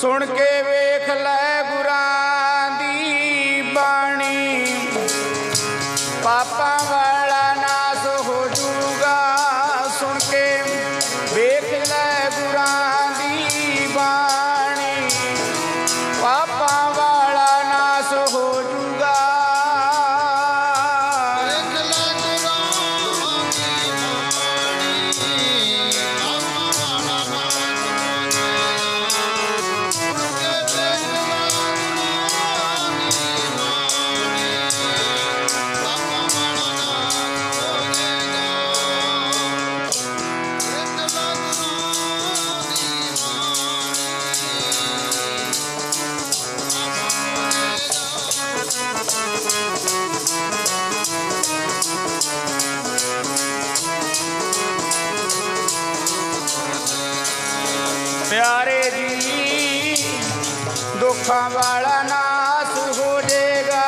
ਸੁਣ ਕੇ ਵੇਖ ਲੈ ਗੁਰਾਂ ਦੀ ਬਾਣੀ। ਪਾਪਾ ਪਿਆਰੇ ਜੀ ਦੁੱਖਾਂ ਵਾਲਾ ਨਾਸ ਹੋ ਜਾਏਗਾ।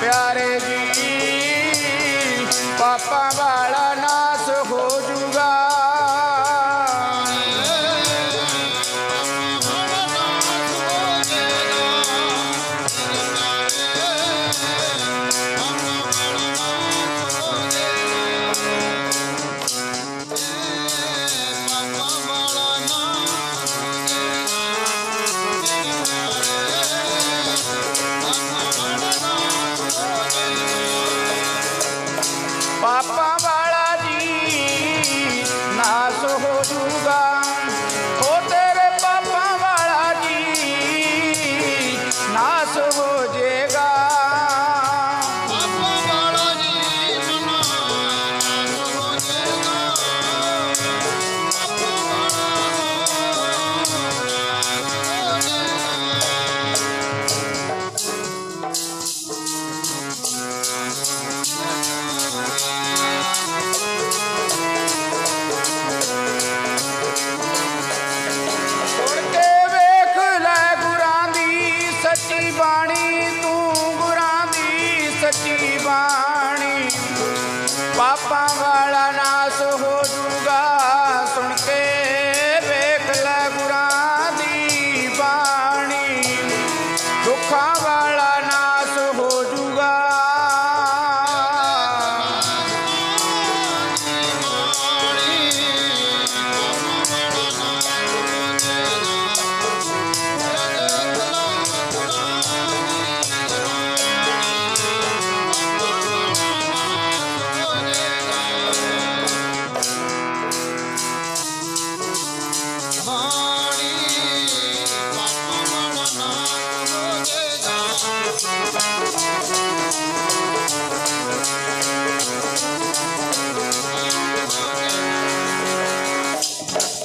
ਪਿਆਰੇ ਜੀ ਪਾਪਾਂ ਵਾਲਾ